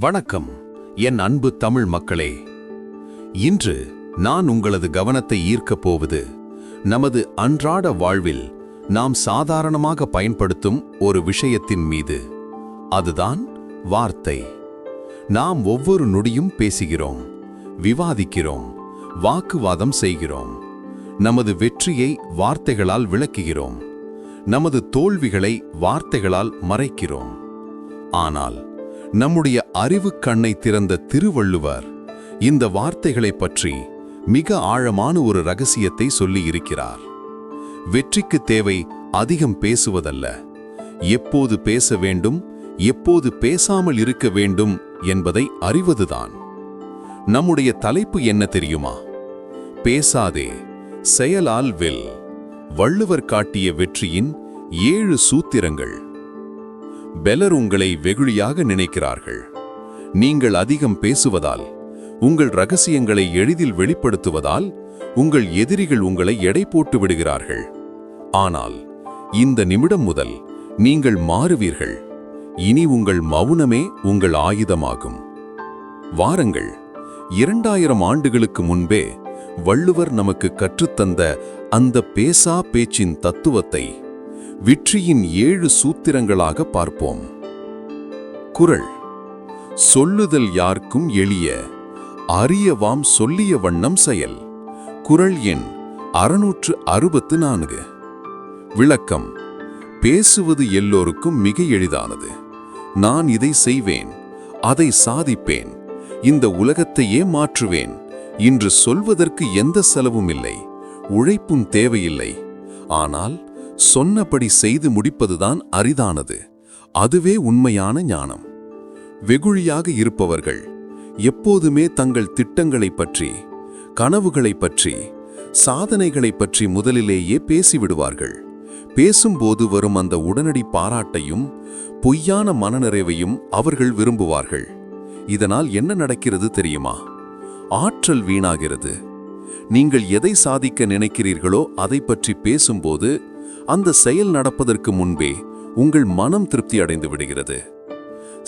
வணக்கம். என் அன்பு தமிழ் மக்களே. இன்று நான் உங்களது கவனத்தை ஈர்க்கப் போவது நமது அன்றாட வாழ்வில் நாம் சாதாரணமாக பயன்படுத்தும் ஒரு விஷயத்தின் மீது. அதுதான் வார்த்தை. நாம் ஒவ்வொரு நொடியும் பேசுகிறோம் விவாதிக்கிறோம் வாக்குவாதம் செய்கிறோம். நமது வெற்றியை வார்த்தைகளால் விளக்குகிறோம். நமது தோல்விகளை வார்த்தைகளால் மறைக்கிறோம். ஆனால் நம்முடைய அறிவு கண்ணை திறந்த திருவள்ளுவர் இந்த வார்த்தைகளைப் பற்றி மிக ஆழமான ஒரு ரகசியத்தை சொல்லியிருக்கிறார். வெற்றிக்கு தேவை அதிகம் பேசுவதல்ல. எப்போது பேச வேண்டும் எப்போது பேசாமல் இருக்க வேண்டும் என்பதை அறிவதுதான். நம்முடைய தலைப்பு என்ன தெரியுமா? பேசாதே செயலால் வெல். வள்ளுவர் காட்டிய வெற்றியின் ஏழு சூத்திரங்கள். பெலர் உங்களை வெகுளியாக நினைக்கிறார்கள். நீங்கள் அதிகம் பேசுவதால் உங்கள் ரகசியங்களை எளிதில் வெளிப்படுத்துவதால் உங்கள் எதிரிகள் உங்களை எடை போட்டு விடுகிறார்கள். ஆனால் இந்த நிமிடம் முதல் நீங்கள் மாறுவீர்கள். இனி உங்கள் மௌனமே உங்கள் ஆயுதமாகும். வாரங்கள் இரண்டாயிரம் ஆண்டுகளுக்கு முன்பே வள்ளுவர் நமக்கு கற்றுத்தந்த அந்த பேசா பேச்சின் தத்துவத்தை வெற்றியின் ஏழு சூத்திரங்களாக பார்ப்போம். குறள் சொல்லுதல் யார்க்கும் எளிய அறியவாம் சொல்லிய வண்ணம் செயல். குறள் எண் அறுநூற்று அறுபத்து நான்கு. விளக்கம் பேசுவது எல்லோருக்கும் மிக எளிதானது. நான் இதை செய்வேன் அதை சாதிப்பேன் இந்த உலகத்தையே மாற்றுவேன் இன்று சொல்வதற்கு எந்த செலவும் இல்லை உழைப்பும் தேவையில்லை. ஆனால் சொன்னபடி செய்து முடிப்பதுதான் அரிதானது. அதுவே உண்மையான ஞானம். வெகுழியாக இருப்பவர்கள் எப்போதுமே தங்கள் திட்டங்களை பற்றி கனவுகளை பற்றி சாதனைகளைப் பற்றி முதலிலேயே பேசிவிடுவார்கள். பேசும்போது வரும் அந்த உடனடி பாராட்டையும் பொய்யான மனநிறைவையும் அவர்கள் விரும்புவார்கள். இதனால் என்ன நடக்கிறது தெரியுமா? ஆற்றல் வீணாகிறது. நீங்கள் எதை சாதிக்க நினைக்கிறீர்களோ அதை பற்றி பேசும்போது அந்த செயல் நடப்பதற்கு முன்பே உங்கள் மனம் திருப்தி அடைந்து விடுகிறது.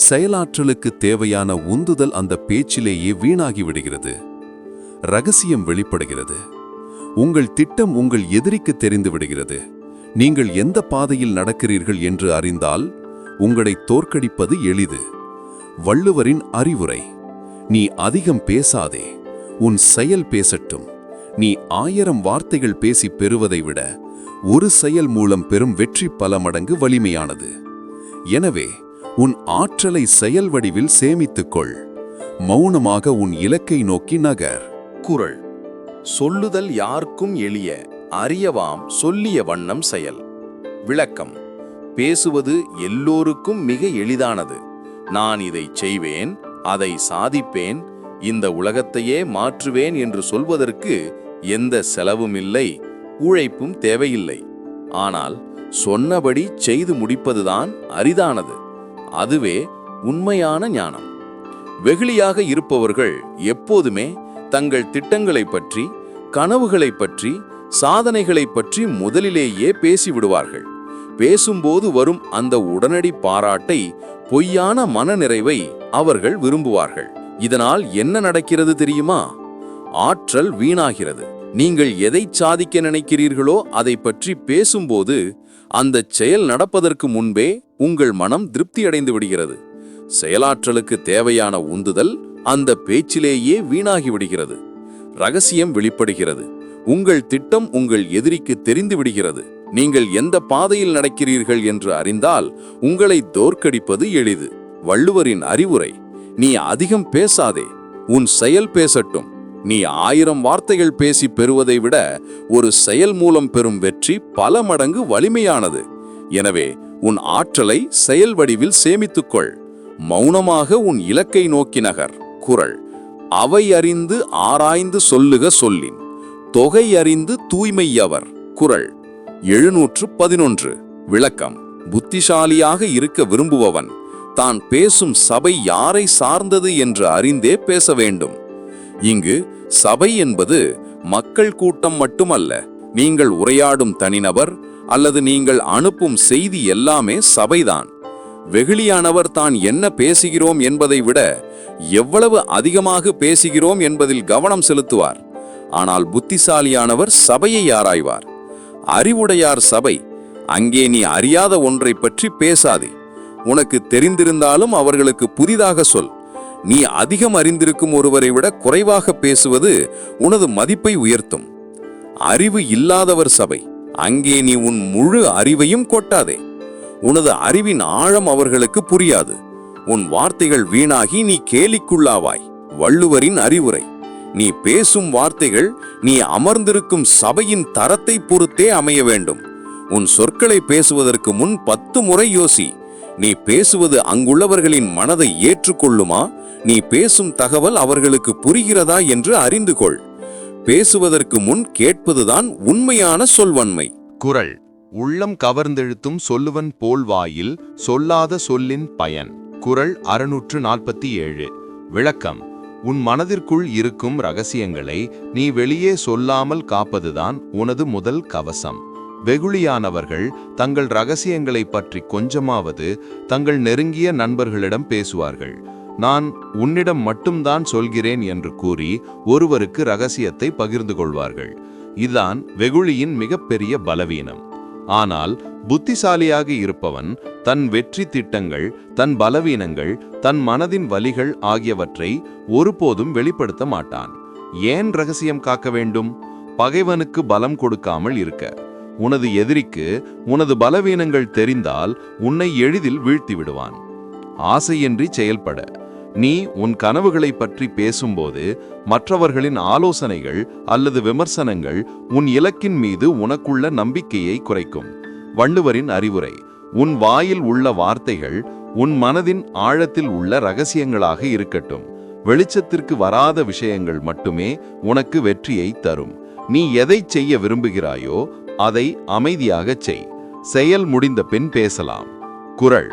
செயலாற்றலுக்கு தேவையான உந்துதல் அந்த பேச்சிலேயே வீணாகி விடுகிறது. ரகசியம் வெளிப்படுகிறது. உங்கள் திட்டம் உங்கள் எதிரிக்கு தெரிந்து விடுகிறது. நீங்கள் எந்த பாதையில் நடக்கிறீர்கள் என்று அறிந்தால் உங்களை தோற்கடிப்பது எளிது. வள்ளுவரின் அறிவுரை நீ அதிகம் பேசாதே உன் செயல் பேசட்டும். நீ ஆயிரம் வார்த்தைகள் பேசி பெறுவதை விட ஒரு செயல் மூலம் பெறும் வெற்றி பல மடங்கு வலிமையானது. எனவே உன் ஆற்றலை செயல் வடிவில் சேமித்துக்கொள். மௌனமாக உன் இலக்கை நோக்கி நகர். குரல். சொல்லுதல் யார்க்கும் எளிய அறியவாம் சொல்லிய வண்ணம் செயல். விளக்கம். பேசுவது எல்லோருக்கும் மிக எளிதானது. நான் இதை செய்வேன் அதை சாதிப்பேன் இந்த உலகத்தையே மாற்றுவேன் என்று சொல்வதற்கு எந்த செலவும் இல்லை உழைப்பும் தேவையில்லை. ஆனால் சொன்னபடி செய்து முடிப்பதுதான் அரிதானது. அதுவே உண்மையான ஞானம். வெகுளியாக இருப்பவர்கள் எப்போதுமே தங்கள் திட்டங்களைப் பற்றி கனவுகளைப் பற்றி சாதனைகளைப் பற்றி முதலிலேயே பேசிவிடுவார்கள். பேசும்போது வரும் அந்த உடனடி பாராட்டை பொய்யான மனநிறைவை அவர்கள் விரும்புவார்கள். இதனால் என்ன நடக்கிறது தெரியுமா? ஆற்றல் வீணாகிறது. நீங்கள் எதை சாதிக்க நினைக்கிறீர்களோ அதை பற்றி பேசும்போது அந்த செயல் நடப்பதற்கு முன்பே உங்கள் மனம் திருப்தியடைந்து விடுகிறது. செயலாற்றலுக்கு தேவையான உந்துதல் அந்த பேச்சிலேயே வீணாகி விடுகிறது. ரகசியம் வெளிப்படுகிறது. உங்கள் திட்டம் உங்கள் எதிரிக்கு தெரிந்து விடுகிறது. நீங்கள் எந்த பாதையில் நடக்கிறீர்கள் என்று அறிந்தால் உங்களை தோற்கடிப்பது எளிது. வள்ளுவரின் அறிவுரை நீ அதிகம் பேசாதே உன் செயல் பேசட்டும். நீ ஆயிரம் வார்த்தைகள் பேசி பெறுவதை விட ஒரு செயல் மூலம் பெறும் வெற்றி பல மடங்கு வலிமையானது. எனவே உன் ஆற்றலை செயல் வடிவில் சேமித்துக்கொள். மௌனமாக உன் இலக்கை நோக்கி நகர். குரல் அவை அறிந்து ஆராய்ந்து சொல்லுக சொல்லின். தொகை அறிந்து தூய்மையவர் குரல் எழுநூற்று பதினொன்று. விளக்கம் புத்திசாலியாக இருக்க விரும்புபவன். தான் பேசும் சபை யாரை சார்ந்தது என்று அறிந்தே பேச வேண்டும். இங்கு சபை என்பது மக்கள் கூட்டம் மட்டுமல்ல நீங்கள் உரையாடும் தனிநபர் அல்லது நீங்கள் அனுப்பும் செய்தி எல்லாமே சபைதான். வெகுளியானவர் தான் என்ன பேசுகிறோம் என்பதை விட எவ்வளவு அதிகமாக பேசுகிறோம் என்பதில் கவனம் செலுத்துவார். ஆனால் புத்திசாலியானவர் சபையை ஆராய்வார். அறிவுடையார் சபை அங்கே நீ அறியாத ஒன்றை பற்றி பேசாதே. உனக்கு தெரிந்திருந்தாலும் அவர்களுக்கு புதிதாக சொல். நீ அதிகம் அறிந்திருக்கும் ஒருவரை விட குறைவாக பேசுவது உனது மதிப்பை உயர்த்தும். அறிவு இல்லாதவர் சபை அங்கே நீ உன் முழு அறிவையும் கொட்டாதே. உனது அறிவின் ஆழம் அவர்களுக்கு புரியாது. உன் வார்த்தைகள் வீணாகி நீ கேலிக்குள்ளாவாய் வள்ளுவரின் அறிவுரை. நீ பேசும் வார்த்தைகள் நீ அமர்ந்திருக்கும் சபையின் தரத்தை பொறுத்தே அமைய வேண்டும். உன் சொற்களை பேசுவதற்கு முன் பத்து முறை யோசி. நீ பேசுவது அங்குள்ளவர்களின் மனதை ஏற்றுக்கொள்ளுமா? நீ பேசும் தகவல் அவர்களுக்கு புரிகிறதா என்று அறிந்து கொள். பேசுவதற்கு முன் கேட்பதுதான் உண்மையான சொல்வன்மை. குரல். உள்ளம் கவர்ந்தெழுத்தும் சொல்லுவன் போல் வாயில் சொல்லாத சொல்லின் பயன். குரல் அறுநூற்று நாற்பத்தி ஏழு விளக்கம். உன் மனதிற்குள் இருக்கும் ரகசியங்களை நீ வெளியே சொல்லாமல் காப்பதுதான் உனது முதல் கவசம். வெகுளியானவர்கள் தங்கள் ரகசியங்களை பற்றி கொஞ்சமாவது தங்கள் நெருங்கிய நண்பர்களிடம் பேசுவார்கள். நான் உன்னிடம் மட்டும்தான் சொல்கிறேன் என்று கூறி ஒருவருக்கு ரகசியத்தை பகிர்ந்து கொள்வார்கள். இதுதான் வெகுளியின் மிகப்பெரிய பலவீனம். ஆனால் புத்திசாலியாக இருப்பவன் தன் வெற்றி திட்டங்கள் தன் பலவீனங்கள் தன் மனதின் வலிகள் ஆகியவற்றை ஒருபோதும் வெளிப்படுத்த மாட்டான். ஏன் ரகசியம் காக்க வேண்டும்? பகைவனுக்கு பலம் கொடுக்காமல் இருக்க. உனது எதிரிக்கு உனது பலவீனங்கள் தெரிந்தால் உன்னை எளிதில் வீழ்த்தி விடுவான் ஆசையின்றி செயல்பட. நீ உன் கனவுகளை பற்றி பேசும்போது மற்றவர்களின் ஆலோசனைகள் அல்லது விமர்சனங்கள் உன் இலக்கின் மீது உனக்குள்ள நம்பிக்கையை குறைக்கும். வள்ளுவரின் அறிவுரை உன் வாயில் உள்ள வார்த்தைகள் உன் மனதின் ஆழத்தில் உள்ள ரகசியங்களாக இருக்கட்டும். வெளிச்சத்திற்கு வராத விஷயங்கள் மட்டுமே உனக்கு வெற்றியை தரும். நீ எதை செய்ய விரும்புகிறாயோ அதை அமைதியாகச் செய். செயல் முடிந்த பின் பேசலாம். குறள்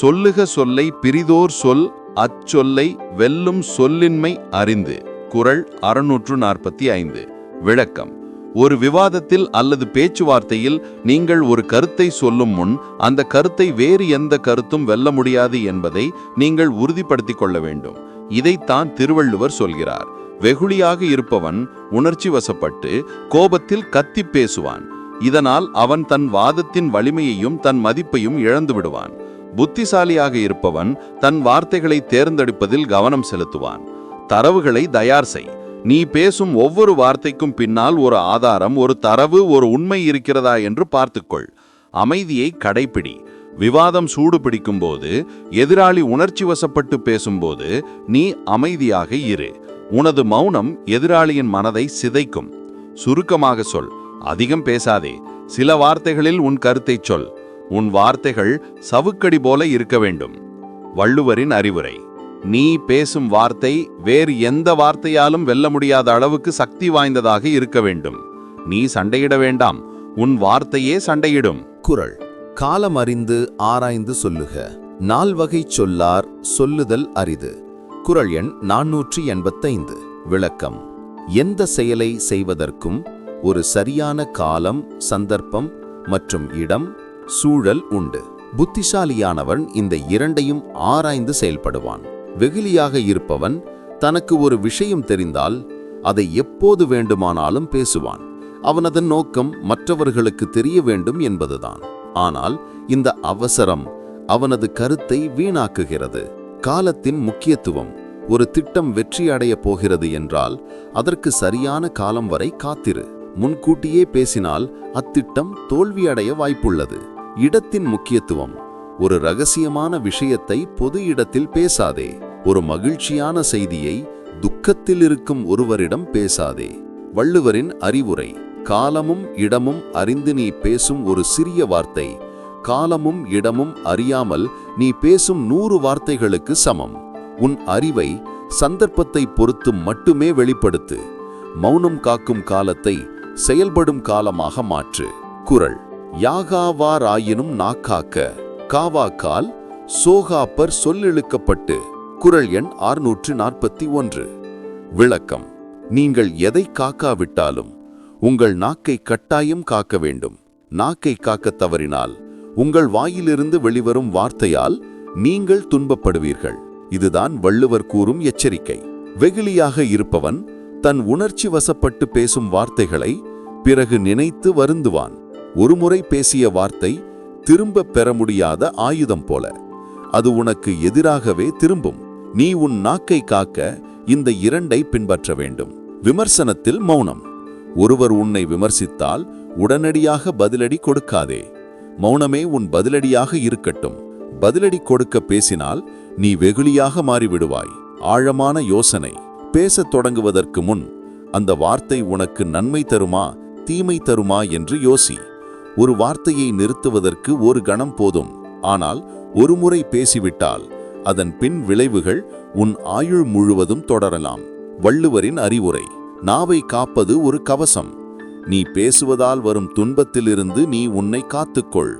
சொல்லுக சொல்லை பிரிதோர் சொல் அச்சொல்லை வெல்லும் சொல்லின்மை அறிந்து. குரல் அறுநூற்று நாற்பத்தி ஐந்து விளக்கம். ஒரு விவாதத்தில் அல்லது பேச்சுவார்த்தையில் நீங்கள் ஒரு கருத்தை சொல்லும் முன் அந்த கருத்தை வேறு எந்த கருத்தும் வெல்ல முடியாது என்பதை நீங்கள் உறுதிப்படுத்திக் கொள்ள வேண்டும். இதைத்தான் திருவள்ளுவர் சொல்கிறார். வெகுளியாக இருப்பவன் உணர்ச்சி வசப்பட்டு கோபத்தில் கத்திப் பேசுவான். இதனால் அவன் தன் வாதத்தின் வலிமையையும் தன் மதிப்பையும் இழந்து விடுவான். புத்திசாலியாக இருப்பவன் தன் வார்த்தைகளை தேர்ந்தெடுப்பதில் கவனம் செலுத்துவான். தரவுகளை தயார் செய். நீ பேசும் ஒவ்வொரு வார்த்தைக்கும் பின்னால் ஒரு ஆதாரம் ஒரு தரவு ஒரு உண்மை இருக்கிறதா என்று பார்த்துக்கொள். அமைதியை கடைப்பிடி. விவாதம் சூடு பிடிக்கும்போது எதிராளி உணர்ச்சி வசப்பட்டு பேசும்போது நீ அமைதியாக இரு. உனது மௌனம் எதிராளியின் மனதை சிதைக்கும். சுருக்கமாக சொல் அதிகம் பேசாதே. சில வார்த்தைகளில் உன் கருத்தைச் சொல். உன் வார்த்தைகள் சவுக்கடி போல இருக்க வேண்டும். வள்ளுவரின் அறிவுரை நீ பேசும் வார்த்தை வேறு எந்த வார்த்தையாலும் வெல்ல முடியாத அளவுக்கு சக்தி வாய்ந்ததாக இருக்க வேண்டும். நீ சண்டையிட வேண்டாம். உன் வார்த்தையே சண்டையிடும். குரல் காலம் அறிந்து ஆராய்ந்து சொல்லுக. நால்வகை சொல்லார் சொல்லுதல் அரிது. குரல் எண் நானூற்றி எண்பத்தைந்து. விளக்கம். எந்த செயலை செய்வதற்கும் ஒரு சரியான காலம் சந்தர்ப்பம் மற்றும் இடம் சூழல் உண்டு. புத்திசாலியானவன் இந்த இரண்டையும் ஆராய்ந்து செயல்படுவான். வெகுளியாக இருப்பவன் தனக்கு ஒரு விஷயம் தெரிந்தால் அதை எப்போது வேண்டுமானாலும் பேசுவான். அவனது நோக்கம் மற்றவர்களுக்கு தெரிய வேண்டும் என்பதுதான். ஆனால் இந்த அவசரம் அவனது கருத்தை வீணாக்குகிறது. காலத்தின் முக்கியத்துவம் ஒரு திட்டம் வெற்றி அடையப் போகிறது என்றால் அதற்கு சரியான காலம் வரை காத்திரு. முன்கூட்டியே பேசினால் அத்திட்டம் தோல்வியடைய வாய்ப்புள்ளது. இடத்தின் முக்கியத்துவம். ஒரு ரகசியமான விஷயத்தை பொது இடத்தில் பேசாதே. ஒரு மகிழ்ச்சியான செய்தியை துக்கத்தில் இருக்கும் ஒருவரிடம் பேசாதே. வள்ளுவரின் அறிவுரை காலமும் இடமும் அறிந்து நீ பேசும் ஒரு சிறிய வார்த்தை காலமும் இடமும் அறியாமல் நீ பேசும் நூறு வார்த்தைகளுக்கு சமம். உன் அறிவை சந்தர்ப்பத்தை பொறுத்து மட்டுமே வெளிப்படுத்து. மௌனம் காக்கும் காலத்தை செயல்படும் காலமாக மாற்று. குரல். யாகாவாராயினும் நாக்காக்க. காவாக்கால் சோகாப்பர் சொல்லிழுக்கப்பட்டு. குரல் எண் ஆறுநூற்று நாற்பத்தி ஒன்று. விளக்கம். நீங்கள் எதை காக்காவிட்டாலும் உங்கள் நாக்கை கட்டாயம் காக்க வேண்டும். நாக்கை காக்க தவறினால் உங்கள் வாயிலிருந்து வெளிவரும் வார்த்தையால் நீங்கள் துன்பப்படுவீர்கள். இதுதான் வள்ளுவர் கூறும் எச்சரிக்கை. வெகுளியாக இருப்பவன் தன் உணர்ச்சி வசப்பட்டு பேசும் வார்த்தைகளை பிறகு நினைத்து வருந்துவான். ஒருமுறை பேசிய வார்த்தை திரும்ப பெற முடியாத ஆயுதம் போல. அது உனக்கு எதிராகவே திரும்பும். நீ உன் நாக்கை காக்க இந்த இரண்டை பின்பற்ற வேண்டும். விமர்சனத்தில் மௌனம். ஒருவர் உன்னை விமர்சித்தால் உடனடியாக பதிலடி கொடுக்காதே. மௌனமே உன் பதிலடியாக இருக்கட்டும். பதிலடி கொடுக்க பேசினால் நீ வெகுளியாக மாறிவிடுவாய். ஆழமான யோசனை. பேசத் தொடங்குவதற்கு முன் அந்த வார்த்தை உனக்கு நன்மை தருமா தீமை தருமா என்று யோசி. ஒரு வார்த்தையை நிறுத்துவதற்கு ஒரு கணம் போதும். ஆனால் ஒருமுறை பேசிவிட்டால் அதன் பின் விளைவுகள் உன் ஆயுள் முழுவதும் தொடரலாம். வள்ளுவரின் அறிவுரை நாவை காப்பது ஒரு கவசம் நீ பேசுவதால் வரும் துன்பத்திலிருந்து நீ உன்னை காத்துக்கொள்.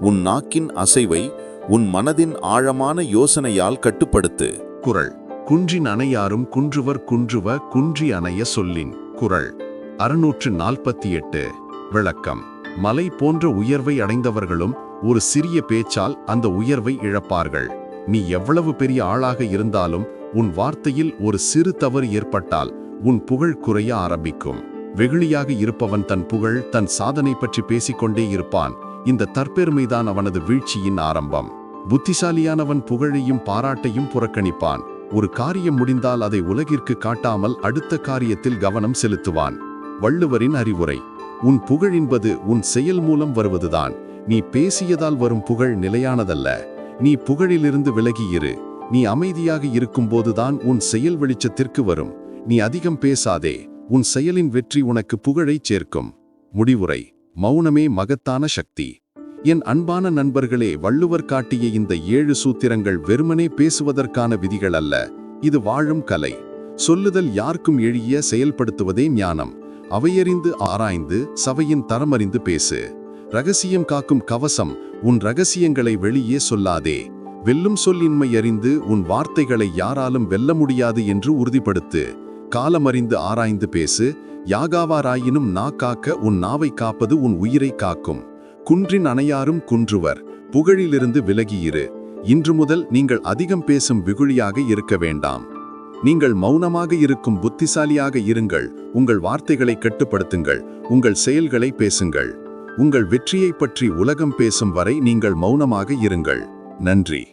உன் நாக்கின் அசைவை உன் மனதின் ஆழமான யோசனையால் கட்டுப்படுத்து. குரல். குன்றின் அணையாரும் குன்றுவர் குன்றுவ குன்றி அணைய சொல்லின். குரல். அறுநூற்று நாற்பத்தி எட்டு விளக்கம். மலை போன்ற உயர்வை அடைந்தவர்களும் ஒரு சிறிய பேச்சால் அந்த உயர்வை இழப்பார்கள். நீ எவ்வளவு பெரிய ஆளாக இருந்தாலும் உன் வார்த்தையில் ஒரு சிறு தவறு ஏற்பட்டால் உன் புகழ் குறைய ஆரம்பிக்கும். வெகுளியாக இருப்பவன் தன் புகழ் தன் சாதனை பற்றி பேசிக்கொண்டே இருப்பான். இந்த தற்பெருமைதான் அவனது வீழ்ச்சியின் ஆரம்பம். புத்திசாலியானவன் புகழையும் பாராட்டையும் புறக்கணிப்பான். ஒரு காரியம் முடிந்தால் அதை உலகிற்கு காட்டாமல் அடுத்த காரியத்தில் கவனம் செலுத்துவான். வள்ளுவரின் அறிவுரை உன் புகழ் என்பது உன் செயல் மூலம் வருவதுதான். நீ பேசியதால் வரும் புகழ் நிலையானதல்ல. நீ புகழிலிருந்து விலகி இரு. நீ அமைதியாக இருக்கும்போதுதான் உன் செயல் வெளிச்சத்திற்கு வரும். நீ அதிகம் பேசாதே. உன் செயலின் வெற்றி உனக்கு புகழைச் சேர்க்கும். முடிவுரை மௌனமே மகத்தான சக்தி. என் அன்பான நண்பர்களே வள்ளுவர் காட்டிய இந்த ஏழு சூத்திரங்கள் வெறுமனே பேசுவதற்கான விதிகள் அல்ல. இது வாழும் கலை. சொல்லுதல் யாருக்கும் எழிய செயல்படுத்துவதே ஞானம். அவையறிந்து ஆராய்ந்து சபையின் தரமறிந்து பேசு. ரகசியம் காக்கும் கவசம் உன் ரகசியங்களை வெளியே சொல்லாதே. வெல்லும் சொல்லின்மை அறிந்து உன் வார்த்தைகளை யாராலும் வெல்ல முடியாது என்று உறுதிப்படுத்து. காலமறிந்து ஆராய்ந்து பேசு யாகாவாராயினும் நா காக்க உன் நாவை காப்பது உன் உயிரை காக்கும். குன்றின் அணையாரும் குன்றுவர் புகழிலிருந்து விலகியிரு. இன்று முதல் நீங்கள் அதிகம் பேசும் விகுழியாக இருக்க வேண்டாம். நீங்கள் மௌனமாக இருக்கும் புத்திசாலியாக இருங்கள். உங்கள் வார்த்தைகளை கட்டுப்படுத்துங்கள். உங்கள் செயல்களை பேசுங்கள். உங்கள் வெற்றியைப் பற்றி உலகம் பேசும் வரை நீங்கள் மௌனமாக இருங்கள். நன்றி.